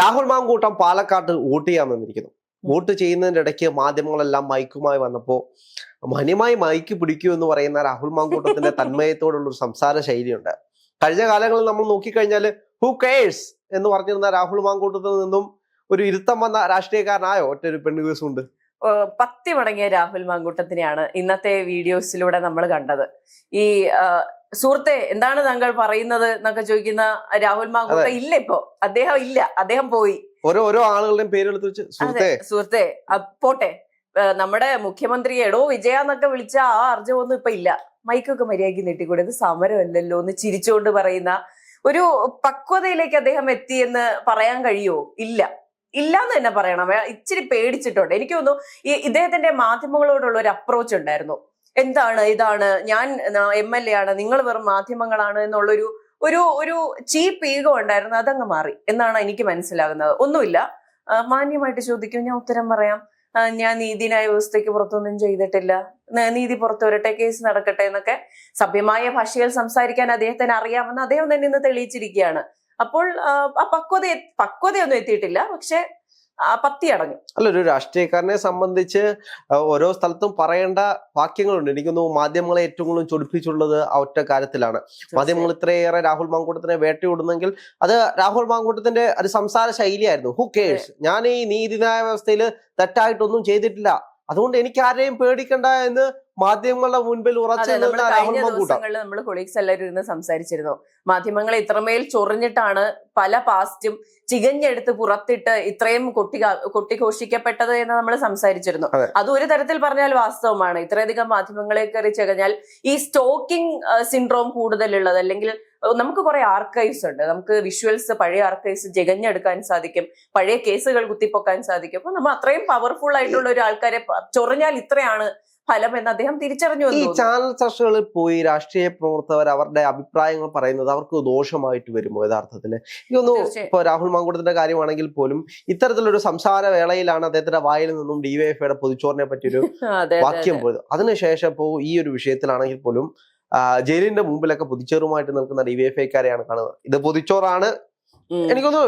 രാഹുൽ മാങ്കൂട്ടം പാലക്കാട്ട് വോട്ട് ചെയ്യാൻ വന്നിരിക്കുന്നു. വോട്ട് ചെയ്യുന്നതിന്റെ ഇടയ്ക്ക് മാധ്യമങ്ങളെല്ലാം മൈക്കുമായി വന്നപ്പോൾ മാന്യമായി മൈക്ക് പിടിക്കൂ എന്ന് പറയുന്ന രാഹുൽ മാങ്കൂട്ടത്തിന്റെ തന്മയത്തോടുള്ള ഒരു സംസാര ശൈലിയുണ്ട്. കഴിഞ്ഞ കാലങ്ങളിൽ നമ്മൾ നോക്കിക്കഴിഞ്ഞാൽ ഹു കെയേഴ്സ് എന്ന് പറഞ്ഞിരുന്ന രാഹുൽ മാങ്കൂട്ടത്തിൽ നിന്നും ഒരു ഇരുത്തം വന്ന രാഷ്ട്രീയക്കാരനായോ ഒറ്റ ഒരു പെണ്ണുകേസും ഉണ്ട്. പത്തി മടങ്ങിയ രാഹുൽ മാങ്കൂട്ടത്തിനെയാണ് ഇന്നത്തെ വീഡിയോസിലൂടെ നമ്മൾ കണ്ടത്. ഈ സുഹൃത്തെ എന്താണ് താങ്കൾ പറയുന്നത് എന്നൊക്കെ ചോദിക്കുന്ന രാഹുൽ മാങ്കൂട്ട ഇല്ല ഇപ്പോ അദ്ദേഹം ഇല്ല. അദ്ദേഹം പോയി. ഓരോ ഓരോ ആളുകളുടെയും പേരെടുത്ത് വെച്ച് സുഹൃത്തെ. പോട്ടെ. നമ്മുടെ മുഖ്യമന്ത്രി എടോ വിജയ എന്നൊക്കെ വിളിച്ച ആ അർജവൊന്നും ഇപ്പൊ ഇല്ല. മൈക്കൊക്കെ മര്യാദയ്ക്ക് നീട്ടിക്കൂടെ? ഇത് സമരമല്ലല്ലോ എന്ന് ചിരിച്ചുകൊണ്ട് പറയുന്ന ഒരു പക്വതയിലേക്ക് അദ്ദേഹം എത്തി എന്ന് പറയാൻ കഴിയുമോ? ഇല്ല. ഇല്ല എന്ന് തന്നെ പറയണം. ഇച്ചിരി പേടിച്ചിട്ടുണ്ട്. എനിക്ക് തോന്നുന്നു ഈ ഇദ്ദേഹത്തിന്റെ മാധ്യമങ്ങളോടുള്ള ഒരു അപ്രോച്ച് ഉണ്ടായിരുന്നു. എന്താണ് ഇതാണ്? ഞാൻ എം എൽ എ ആണ്. നിങ്ങൾ വെറും മാധ്യമങ്ങളാണ് എന്നുള്ളൊരു ഒരു ഒരു ചീപ്പ് ഈഗോ ഉണ്ടായിരുന്നു അതങ്ങ് മാറി എന്നാണ് എനിക്ക് മനസ്സിലാകുന്നത്. ഒന്നുമില്ല. മാന്യമായിട്ട് ചോദിക്കും ഞാൻ ഉത്തരം പറയാം. ഞാൻ നീതിന്യായ വ്യവസ്ഥയ്ക്ക് പുറത്തൊന്നും ചെയ്തിട്ടില്ല. നീതി പുറത്തു വരട്ടെ കേസ് നടക്കട്ടെ എന്നൊക്കെ സഭ്യമായ ഭാഷയിൽ സംസാരിക്കാൻ അദ്ദേഹത്തിന് അറിയാമെന്ന് അദ്ദേഹം തന്നെ ഇന്ന് തെളിയിച്ചിരിക്കുകയാണ്. അപ്പോൾ പക്വത പക്വതയൊന്നും എത്തിയിട്ടില്ല. പക്ഷെ ആ, പത്തി അടഞ്ഞു. അല്ല ഒരു രാഷ്ട്രീയക്കാരനെ സംബന്ധിച്ച് ഓരോ സ്ഥലത്തും പറയേണ്ട വാക്യങ്ങളുണ്ട്. എനിക്കൊന്നു മാധ്യമങ്ങളെ ഏറ്റവും കൂടുതൽ ചൊടിപ്പിച്ചുള്ളത് ആ ഒറ്റ കാര്യത്തിലാണ്. മാധ്യമങ്ങൾ ഇത്രയേറെ രാഹുൽ മാങ്കൂട്ടത്തിനെ വേട്ടയിടുന്നെങ്കിൽ അത് രാഹുൽ മാങ്കൂട്ടത്തിന്റെ ഒരു സംസാര ശൈലിയായിരുന്നു. ഹു കേഴ്സ് ഞാൻ ഈ നീതിന്യായ വ്യവസ്ഥയിൽ തെറ്റായിട്ടൊന്നും ചെയ്തിട്ടില്ല. അതുകൊണ്ട് എനിക്ക് ആരെയും പേടിക്കണ്ട എന്ന് മാധ്യമങ്ങളുടെ മുൻപിൽ ഉറച്ചു കഴിഞ്ഞ ദിവസങ്ങളിൽ നമ്മൾ കൊളീഗ്സ് എല്ലാവരും ഇരുന്ന് സംസാരിച്ചിരുന്നു. മാധ്യമങ്ങളെ ഇത്രമേൽ ചൊറിഞ്ഞിട്ടാണ് പല പാസ്റ്റും ചികഞ്ഞെടുത്ത് പുറത്തിട്ട് ഇത്രയും കൊട്ടി കൊട്ടിഘോഷിക്കപ്പെട്ടത് എന്ന് നമ്മൾ സംസാരിച്ചിരുന്നു. അതെ. ഒരു തരത്തിൽ പറഞ്ഞാൽ വാസ്തവമാണ്. ഇത്രയധികം മാധ്യമങ്ങളെ കയറി ചികഞ്ഞാൽ ഈ സ്റ്റോക്കിംഗ് സിൻഡ്രോം കൂടുതലുള്ളത് അല്ലെങ്കിൽ നമുക്ക് കുറെ ആർക്കൈവ്സ് ഉണ്ട്. നമുക്ക് വിഷ്വൽസ് പഴയ ആർക്കൈവ്സ് ജഗഞ്ഞെടുക്കാൻ സാധിക്കും. പഴയ കേസുകൾ കുത്തിപ്പൊക്കാൻ സാധിക്കും. അപ്പൊ നമ്മൾ അത്രയും പവർഫുൾ ആയിട്ടുള്ള ഒരു ആൾക്കാരെ ചൊറിഞ്ഞാൽ ഇത്രയാണ് ഫലം എന്ന് അദ്ദേഹം തിരിച്ചറിഞ്ഞു ഈ. ചാനൽ ചർച്ചകളിൽ പോയി രാഷ്ട്രീയ പ്രവർത്തകർ അവരുടെ അഭിപ്രായങ്ങൾ പറയുന്നത് അവർക്ക് ദോഷമായിട്ട് വരുമോ യഥാർത്ഥത്തിൽ ഇതൊന്നു ഇപ്പൊ രാഹുൽ മാങ്കൂട്ടത്തിന്റെ കാര്യമാണെങ്കിൽ പോലും ഇത്തരത്തിലൊരു സംസാര വേളയിലാണ് അദ്ദേഹത്തിന്റെ വായിൽ നിന്നും ഡിവൈഎഫ്ഐയുടെ പൊതുച്ചോറിനെ പറ്റിയൊരു വാക്യം. പോയത് അതിനുശേഷം ഇപ്പോ ഈ ഒരു വിഷയത്തിലാണെങ്കിൽ പോലും ജയിലിന്റെ മുമ്പിലൊക്കെ പൊതിച്ചോറുമായിട്ട് നിൽക്കുന്ന ഡിവൈഎഫ്ഐക്കാരെയാണ് കാണുന്നത് ഇത് പൊതിച്ചോറാണ്. എനിക്കൊന്ന്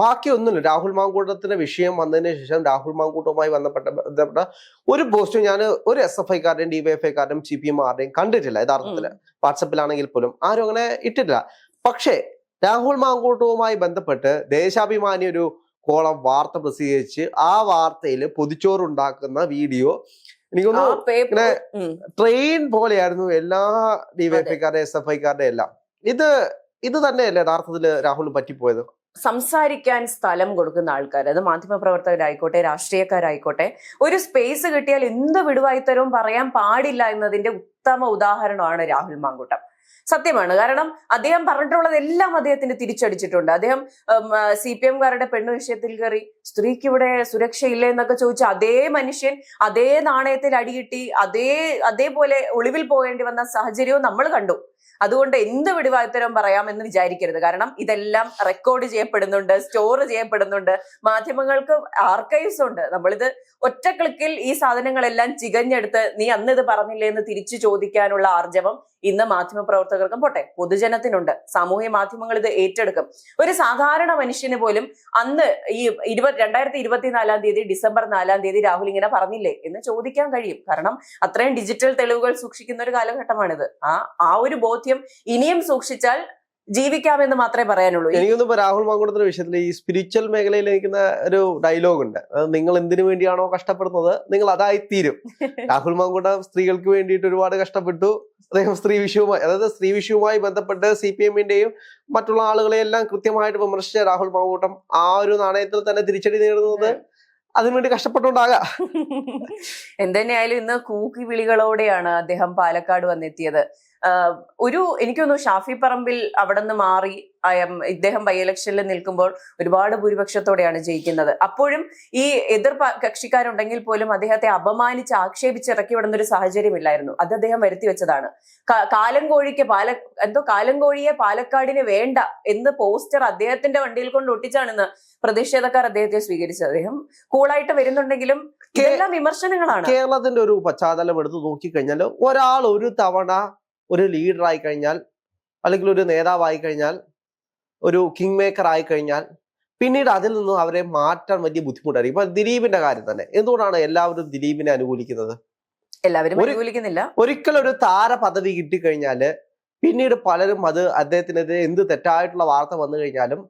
ബാക്കിയൊന്നുമില്ല. രാഹുൽ മാങ്കൂട്ടത്തിന്റെ വിഷയം വന്നതിന് ശേഷം രാഹുൽ മാങ്കൂട്ടവുമായി ബന്ധപ്പെട്ട ബന്ധപ്പെട്ട ഒരു പോസ്റ്റും ഞാൻ ഒരു എസ് എഫ് ഐക്കാരുടെയും ഡിവൈഎഫ്ഐക്കാരുടെയും സി പി എം ആരുടെയും കണ്ടിട്ടില്ല യഥാർത്ഥത്തിൽ വാട്സപ്പിലാണെങ്കിൽ പോലും ആരും അങ്ങനെ ഇട്ടിട്ടില്ല. പക്ഷേ രാഹുൽ മാങ്കൂട്ടവുമായി ബന്ധപ്പെട്ട് ദേശാഭിമാനി ഒരു കോളം വാർത്ത പ്രസിദ്ധീകരിച്ച് ആ വാർത്തയിൽ പൊതിച്ചോറുണ്ടാക്കുന്ന വീഡിയോ എനിക്കൊന്ന് ട്രെയിൻ പോലെയായിരുന്നു എല്ലാ ഡിവൈഎഫ്ഐക്കാരുടെ എസ് എഫ് ഐക്കാരുടെ എല്ലാം. ഇത് ഇത് തന്നെയല്ലേ യഥാർത്ഥത്തിൽ രാഹുൽ പറ്റിപ്പോയത്? സംസാരിക്കാൻ സ്ഥലം കൊടുക്കുന്ന ആൾക്കാർ അത് മാധ്യമപ്രവർത്തകരായിക്കോട്ടെ രാഷ്ട്രീയക്കാരായിക്കോട്ടെ ഒരു സ്പേസ് കിട്ടിയാൽ എന്ത് വിടുവായിത്തരവും പറയാൻ പാടില്ല എന്നതിന്റെ ഉത്തമ ഉദാഹരണമാണ് രാഹുൽ മാങ്കൂട്ടം. സത്യമാണ്. കാരണം അദ്ദേഹം പറഞ്ഞിട്ടുള്ളത് എല്ലാം അദ്ദേഹത്തിന് തിരിച്ചടിച്ചിട്ടുണ്ട്. അദ്ദേഹം സി പി എംകാരുടെ പെണ്ണു വിഷയത്തിൽ കയറി സ്ത്രീക്ക് ഇവിടെ സുരക്ഷയില്ല എന്നൊക്കെ ചോദിച്ച അതേ മനുഷ്യൻ അതേ നാണയത്തിൽ അടികിട്ടി അതേ അതേപോലെ ഒളിവിൽ പോകേണ്ടി വന്ന സാഹചര്യവും നമ്മൾ കണ്ടു. അതുകൊണ്ട് എന്ത് പറയാം എന്ന് വിചാരിക്കരുത്. കാരണം ഇതെല്ലാം റെക്കോർഡ് ചെയ്യപ്പെടുന്നുണ്ട് സ്റ്റോർ ചെയ്യപ്പെടുന്നുണ്ട്. മാധ്യമങ്ങൾക്ക് ആർക്കൈവ്സ് ഉണ്ട്. നമ്മളിത് ഒറ്റ ക്ലിക്കിൽ ഈ സാധനങ്ങളെല്ലാം ചികഞ്ഞെടുത്ത് നീ അന്ന് ഇത് പറഞ്ഞില്ലേ എന്ന് തിരിച്ചു ചോദിക്കാനുള്ള ആർജവം ഇന്ന് മാധ്യമ പ്രവർത്തകർക്കും പോട്ടെ പൊതുജനത്തിനുണ്ട്. സാമൂഹ്യ മാധ്യമങ്ങൾ ഇത് ഏറ്റെടുക്കും. ഒരു സാധാരണ മനുഷ്യന് പോലും അന്ന് ഈ ഇരുപത് രണ്ടായിരത്തി ഇരുപത്തിനാലാം തീയതി ഡിസംബർ നാലാം തീയതി രാഹുൽ ഇങ്ങനെ പറഞ്ഞില്ലേ? എന്ന് ചോദിക്കാൻ കഴിയും. കാരണം അത്രയും ഡിജിറ്റൽ തെളിവുകൾ സൂക്ഷിക്കുന്ന ഒരു കാലഘട്ടമാണിത്. ആ ആ ഒരു ബോധ്യം ഇനിയും സൂക്ഷിച്ചാൽ ജീവിക്കാമെന്ന് മാത്രമേ പറയാനുള്ളൂ. എനിക്കൊന്നും രാഹുൽ മാങ്കുടത്തിന്റെ വിഷയത്തിൽ ഈ സ്പിരിച്വൽ മേഖലയിൽ നിൽക്കുന്ന ഒരു ഡയലോഗ് ഉണ്ട്. നിങ്ങൾ എന്തിനു വേണ്ടിയാണോ കഷ്ടപ്പെടുന്നത്? നിങ്ങൾ അതായി തീരും. രാഹുൽ മാങ്കുട സ്ത്രീകൾക്ക് വേണ്ടിയിട്ട് ഒരുപാട് കഷ്ടപ്പെട്ടു. അദ്ദേഹം സ്ത്രീ വിഷയവുമായി അതായത് സ്ത്രീ വിഷയവുമായി ബന്ധപ്പെട്ട് സി പി എമ്മിന്റെയും മറ്റുള്ള ആളുകളെയെല്ലാം കൃത്യമായിട്ട് വിമർശിച്ച രാഹുൽ മാവൂട്ടം ആ ഒരു നാണയത്തിൽ തന്നെ തിരിച്ചടി നേടുന്നത് അതിനുവേണ്ടി കഷ്ടപ്പെട്ടുണ്ടാകാം. എന്തന്നെയായാലും ഇന്ന് കൂക്കി വിളികളോടെയാണ് അദ്ദേഹം പാലക്കാട് വന്നെത്തിയത്. ഒരു എനിക്ക് തോന്നുന്നു ഷാഫി പറമ്പിൽ അവിടെ നിന്ന് മാറി ഇദ്ദേഹം ബൈ ഇലക്ഷനിൽ നിൽക്കുമ്പോൾ ഒരുപാട് ഭൂരിപക്ഷത്തോടെയാണ് ജയിക്കുന്നത്. അപ്പോഴും ഈ എതിർ കക്ഷിക്കാരുണ്ടെങ്കിൽ പോലും അദ്ദേഹത്തെ അപമാനിച്ച് ആക്ഷേപിച്ച് ഇറക്കി വിടുന്ന ഒരു സാഹചര്യമില്ലായിരുന്നു. അത് അദ്ദേഹം വരുത്തി വെച്ചതാണ്. കാലങ്കോഴിക്ക് പാല എന്തോ കാലങ്കോഴിയെ പാലക്കാടിന് വേണ്ട എന്ന് പോസ്റ്റർ അദ്ദേഹത്തിന്റെ വണ്ടിയിൽ കൊണ്ട് ഒട്ടിച്ചാണ് ഇന്ന് പ്രതിഷേധക്കാർ അദ്ദേഹത്തെ സ്വീകരിച്ചത്. അദ്ദേഹം കൂളായിട്ട് വരുന്നുണ്ടെങ്കിലും ഇതെല്ലാം വിമർശനങ്ങളാണ്. കേരളത്തിന്റെ ഒരു പശ്ചാത്തലം എടുത്ത് നോക്കിക്കഴിഞ്ഞാൽ ഒരാൾ ഒരു തവണ ഒരു ലീഡർ ആയി കഴിഞ്ഞാൽ അല്ലെങ്കിൽ ഒരു നേതാവായി കഴിഞ്ഞാൽ ഒരു കിങ് മേക്കർ ആയി കഴിഞ്ഞാൽ പിന്നീട് അതിൽ നിന്നും അവരെ മാറ്റാൻ വലിയ ബുദ്ധിമുട്ടായിരിക്കും. ഇപ്പൊ ദിലീപിന്റെ കാര്യം തന്നെ. എന്തുകൊണ്ടാണ് എല്ലാവരും ദിലീപിനെ അനുകൂലിക്കുന്നത്? എല്ലാവരും അനുകൂലിക്കുന്നില്ല. ഒരിക്കലും ഒരു താര പദവി കിട്ടിക്കഴിഞ്ഞാൽ പിന്നീട് പലരും അത് അദ്ദേഹത്തിനെതിരെ എന്ത് തെറ്റായിട്ടുള്ള വാർത്ത വന്നു കഴിഞ്ഞാലും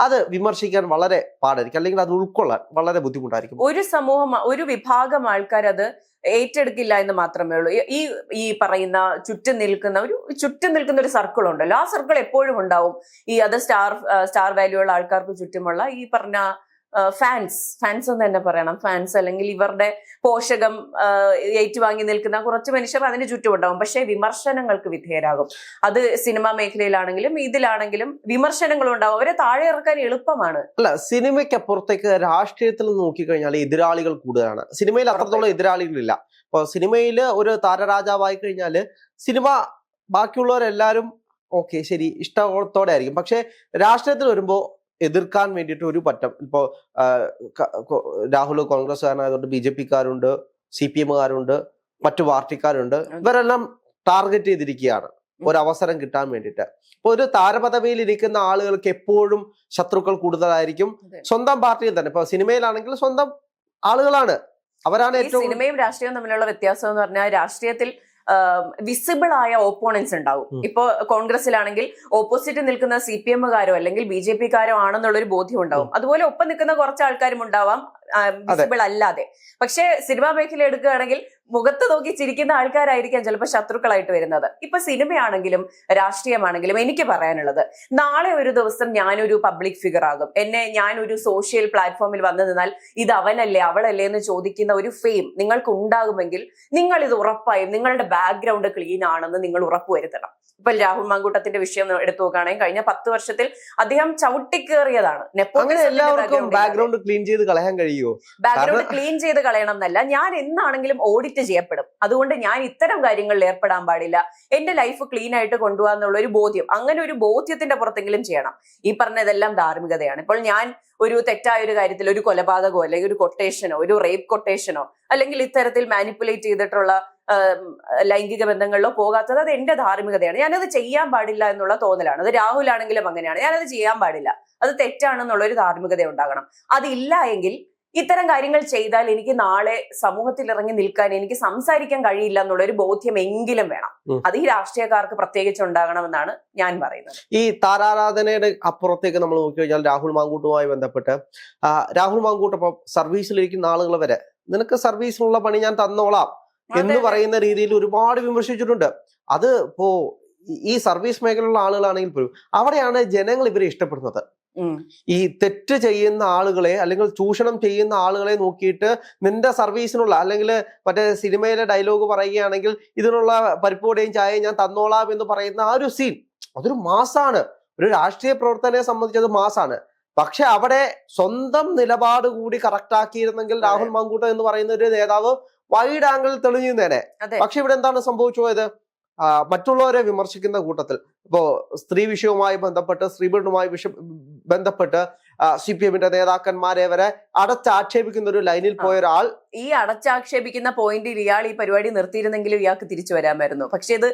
അത് വിമർശിക്കാൻ വളരെ പാടായിരിക്കും. അല്ലെങ്കിൽ അത് ഉൾക്കൊള്ളാൻ വളരെ ബുദ്ധിമുട്ടായിരിക്കും. ഒരു സമൂഹം ഒരു വിഭാഗം ആൾക്കാർ അത് ഏറ്റെടുക്കില്ല എന്ന് മാത്രമേ ഉള്ളൂ. ഈ- ഈ പറയുന്ന ചുറ്റും നിൽക്കുന്ന ഒരു ചുറ്റും നിൽക്കുന്ന ഒരു സർക്കിൾ ഉണ്ടല്ലോ. ആ സർക്കിൾ എപ്പോഴും ഉണ്ടാവും. ഈ അത് സ്റ്റാർ സ്റ്റാർ വാല്യൂ ഉള്ള ആൾക്കാർക്ക് ചുറ്റുമുള്ള ഈ പറഞ്ഞ ഫാൻസ് ഫാൻസ് എന്ന് തന്നെ പറയണം. ഫാൻസ് അല്ലെങ്കിൽ ഇവരുടെ പോഷകം ഏറ്റുവാങ്ങി നിൽക്കുന്ന കുറച്ച് മനുഷ്യർ അതിന് ചുറ്റുമുണ്ടാകും പക്ഷെ വിമർശനങ്ങൾക്ക് വിധേയരാകും. അത് സിനിമാ മേഖലയിലാണെങ്കിലും ഇതിലാണെങ്കിലും വിമർശനങ്ങൾ ഉണ്ടാവും. അവരെ താഴെ ഇറക്കാൻ എളുപ്പമാണ്. അല്ല സിനിമയ്ക്ക് അപ്പുറത്തേക്ക് രാഷ്ട്രീയത്തിൽ നോക്കിക്കഴിഞ്ഞാൽ എതിരാളികൾ കൂടുതലാണ്. സിനിമയിൽ അത്രത്തോളം എതിരാളികളില്ല. അപ്പൊ സിനിമയിൽ ഒരു താരരാജാവായി കഴിഞ്ഞാൽ സിനിമ ബാക്കിയുള്ളവരെല്ലാരും ഓക്കെ ശരി ഇഷ്ടത്തോടെ ആയിരിക്കും പക്ഷെ രാഷ്ട്രീയത്തിൽ വരുമ്പോ എതിർക്കാൻ വേണ്ടിയിട്ട് ഒരു പറ്റം. ഇപ്പോ ആ, ക- കൊ- രാഹുൽ കോൺഗ്രസ്സുകാരനായതുകൊണ്ട് ബി ജെ പിക്കാരുണ്ട് സി പി എമ്മുകാരുണ്ട് മറ്റു പാർട്ടിക്കാരുണ്ട്. ഇവരെല്ലാം ടാർഗറ്റ് ചെയ്തിരിക്കുകയാണ്. ഒരവസരം കിട്ടാൻ വേണ്ടിയിട്ട്. ഇപ്പൊ ഒരു താരപദവിയിൽ ഇരിക്കുന്ന ആളുകൾക്ക് എപ്പോഴും ശത്രുക്കൾ കൂടുതലായിരിക്കും. സ്വന്തം പാർട്ടിയിൽ തന്നെ. ഇപ്പൊ സിനിമയിലാണെങ്കിൽ സ്വന്തം ആളുകളാണ്. അവരാണ് ഏറ്റവും സിനിമയും രാഷ്ട്രീയവും തമ്മിലുള്ള വ്യത്യാസം എന്ന് പറഞ്ഞാൽ രാഷ്ട്രീയത്തിൽ വിസിബിൾ ആയ ഓപ്പോണൻസ് ഉണ്ടാവും. ഉം. ഇപ്പോ കോൺഗ്രസിലാണെങ്കിൽ ഓപ്പോസിറ്റ് നിൽക്കുന്ന സി പി എമ്മുകാരോ അല്ലെങ്കിൽ ബി ജെ പിക്കാരോ ആണെന്നുള്ളൊരു ബോധ്യം ഉണ്ടാവും അതുപോലെ ഒപ്പം നിൽക്കുന്ന കുറച്ച് ആൾക്കാരും ഉണ്ടാവാം. വിസിബിൾ അല്ലാതെ. പക്ഷേ സിനിമാ മേഖല എടുക്കുകയാണെങ്കിൽ മുഖത്ത് നോക്കി ചിരിക്കുന്ന ആൾക്കാരായിരിക്കാം ചിലപ്പോൾ ശത്രുക്കളായിട്ട് വരുന്നത്. ഇപ്പൊ സിനിമയാണെങ്കിലും രാഷ്ട്രീയമാണെങ്കിലും എനിക്ക് പറയാനുള്ളത് നാളെ ഒരു ദിവസം ഞാനൊരു പബ്ലിക് ഫിഗർ ആകും. എന്നെ ഞാനൊരു സോഷ്യൽ പ്ലാറ്റ്ഫോമിൽ വന്നു നിന്നാൽ ഇത് അവനല്ലേ അവളല്ലേ എന്ന് ചോദിക്കുന്ന ഒരു ഫെയിം നിങ്ങൾക്ക് ഉണ്ടാകുമെങ്കിൽ നിങ്ങൾ ഇത് ഉറപ്പായും നിങ്ങളുടെ ബാക്ക്ഗ്രൗണ്ട് ക്ലീൻ ആണെന്ന് നിങ്ങൾ ഉറപ്പുവരുത്തണം. ഇപ്പൊ രാഹുൽ മാങ്കൂട്ടത്തിന്റെ വിഷയം എടുത്തു നോക്കുകയാണെങ്കിൽ കഴിഞ്ഞ പത്ത് വർഷത്തിൽ അദ്ദേഹം ചവിട്ടിക്കേറിയതാണ്. ബാക്ക്ഗ്രൗണ്ട് ക്ലീൻ ചെയ്ത് കളയാൻ കഴിയുമോ? ബാക്ക്ഗ്രൗണ്ട് ക്ലീൻ ചെയ്ത് കളയണം എന്നല്ല. ഞാൻ എന്നാണെങ്കിലും ഓഡിറ്റ് ചെയ്യപ്പെടും. അതുകൊണ്ട് ഞാൻ ഇത്തരം കാര്യങ്ങളിൽ ഏർപ്പെടാൻ പാടില്ല. എന്റെ ലൈഫ് ക്ലീൻ ആയിട്ട് കൊണ്ടുപോകാന്നുള്ള ഒരു ബോധ്യം. അങ്ങനെ ഒരു ബോധ്യത്തിന്റെ പുറത്തെങ്കിലും ചെയ്യണം. ഈ പറഞ്ഞതെല്ലാം ധാർമ്മികതയാണ്. ഇപ്പോൾ ഞാൻ ഒരു തെറ്റായ ഒരു കാര്യത്തിൽ ഒരു കൊലപാതകമോ അല്ലെങ്കിൽ ഒരു കൊട്ടേഷനോ ഒരു റേപ്പ് കൊട്ടേഷനോ അല്ലെങ്കിൽ ഇത്തരത്തിൽ മാനിപ്പുലേറ്റ് ചെയ്തിട്ടുള്ള ലൈംഗിക ബന്ധങ്ങളിലോ പോകാത്തത് അത് എന്റെ ധാർമ്മികതയാണ്. ഞാനത് ചെയ്യാൻ പാടില്ല എന്നുള്ള തോന്നലാണ്. അത് രാഹുൽ ആണെങ്കിലും അങ്ങനെയാണ്. ഞാനത് ചെയ്യാൻ പാടില്ല. അത് തെറ്റാണെന്നുള്ള ഒരു ധാർമ്മികത ഉണ്ടാകണം. അതില്ല എങ്കിൽ ഇത്തരം കാര്യങ്ങൾ ചെയ്താൽ എനിക്ക് നാളെ സമൂഹത്തിൽ ഇറങ്ങി നിൽക്കാൻ എനിക്ക് സംസാരിക്കാൻ കഴിയില്ല എന്നുള്ള ഒരു ബോധ്യം എങ്കിലും വേണം. അത് ഈ രാഷ്ട്രീയക്കാർക്ക് പ്രത്യേകിച്ച് ഉണ്ടാകണമെന്നാണ് ഞാൻ പറയുന്നത് ഈ താരാരാധനയുടെ അപ്പുറത്തേക്ക് നമ്മൾ നോക്കി കഴിഞ്ഞാൽ രാഹുൽ മാങ്കൂട്ടുമായി ബന്ധപ്പെട്ട് രാഹുൽ മാങ്കൂട്ട് ഇപ്പൊ സർവീസിലിരിക്കുന്ന ആളുകൾ വരെ നിനക്ക് സർവീസിനുള്ള പണി ഞാൻ തന്നോളാം എന്ന് പറയുന്ന രീതിയിൽ ഒരുപാട് വിമർശിച്ചിട്ടുണ്ട് അത് ഇപ്പോ ഈ- സർവീസ് മേഖലയിലുള്ള ആളുകളാണെങ്കിൽ പോലും അവിടെയാണ് ജനങ്ങൾ ഇവരെ ഇഷ്ടപ്പെടുന്നത്. ഈ തെറ്റ് ചെയ്യുന്ന ആളുകളെ അല്ലെങ്കിൽ ചൂഷണം ചെയ്യുന്ന ആളുകളെ നോക്കിയിട്ട് നിന്റെ സർവീസിനുള്ള അല്ലെങ്കിൽ മറ്റേ സിനിമയിലെ ഡയലോഗ് പറയുകയാണെങ്കിൽ ഇതിനുള്ള പരിപ്പോടെയും ചായയും ഞാൻ തന്നോളാം എന്ന് പറയുന്ന ആ ഒരു സീൻ അതൊരു മാസാണ്. ഒരു രാഷ്ട്രീയ പ്രവർത്തനയെ സംബന്ധിച്ച് അത് മാസാണ്. പക്ഷെ അവിടെ സ്വന്തം നിലപാട് കൂടി കറക്റ്റ് ആക്കിയിരുന്നെങ്കിൽ രാഹുൽ മങ്കൂട്ടം എന്ന് പറയുന്ന ഒരു നേതാവ് വൈഡ് ആംഗിൾ തെളിഞ്ഞു നേരെ. പക്ഷെ ഇവിടെ എന്താണ് സംഭവിച്ചു പോയത്? മറ്റുള്ളവരെ വിമർശിക്കുന്ന കൂട്ടത്തിൽ. ഇപ്പോ സ്ത്രീ വിഷയവുമായി ബന്ധപ്പെട്ട് സ്ത്രീപീഡനവുമായി വിഷ ബന്ധപ്പെട്ട് സി പി എമ്മിന്റെ നേതാക്കന്മാരെ വരെ അടച്ചാക്ഷേപിക്കുന്ന ഒരു ലൈനിൽ പോയ ഒരാൾ ഈ അടച്ചാക്ഷേപിക്കുന്ന പോയിന്റിൽ ഇയാൾ ഈ പരിപാടി നിർത്തിയിരുന്നെങ്കിലും ഇയാൾക്ക് തിരിച്ചു വരാമായിരുന്നു. പക്ഷെ ഇത്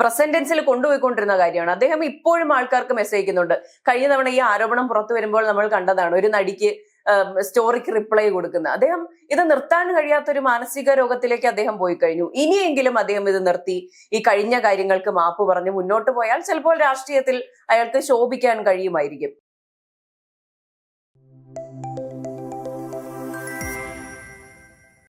പ്രസന്റൻസിൽ കൊണ്ടുപോയിക്കൊണ്ടിരുന്ന കാര്യമാണ്. അദ്ദേഹം ഇപ്പോഴും ആൾക്കാർക്ക് മെസ്സേജ് അയക്കുന്നുണ്ട്. കഴിഞ്ഞ തവണ ഈ ആരോപണം പുറത്തു വരുമ്പോൾ നമ്മൾ കണ്ടതാണ്. ഒരു നടിക്ക് സ്റ്റോറിക്ക് റിപ്ലൈ കൊടുക്കുന്ന അദ്ദേഹം ഇത് നിർത്താൻ കഴിയാത്ത ഒരു മാനസിക രോഗത്തിലേക്ക് അദ്ദേഹം പോയി കഴിഞ്ഞു. ഇനിയെങ്കിലും അദ്ദേഹം ഇത് നിർത്തി. ഈ കഴിഞ്ഞ കാര്യങ്ങൾക്ക് മാപ്പ് പറഞ്ഞ് മുന്നോട്ട് പോയാൽ ചിലപ്പോൾ രാഷ്ട്രീയത്തിൽ അയാൾക്ക് ശോഭിക്കാൻ കഴിയുമായിരിക്കും.